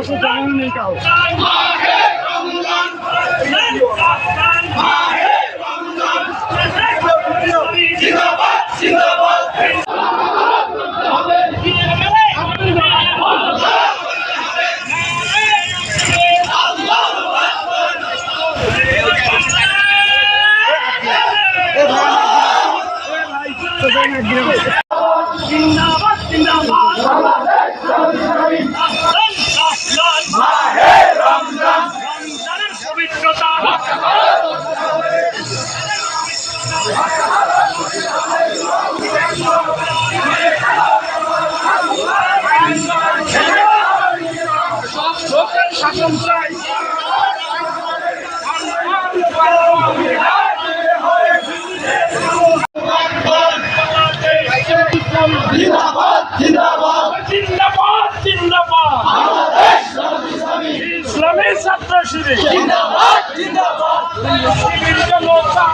কাউকে জানানো নেই কাউ শাসন চাই। জিন্দাবাদ জিন্দাবাদ। জিন্দাবাদ জিন্দাবাদ বাংলাদেশ ইসলামী ছাত্র শিবির। জিন্দাবাদ জিন্দাবাদ শিবির জনতা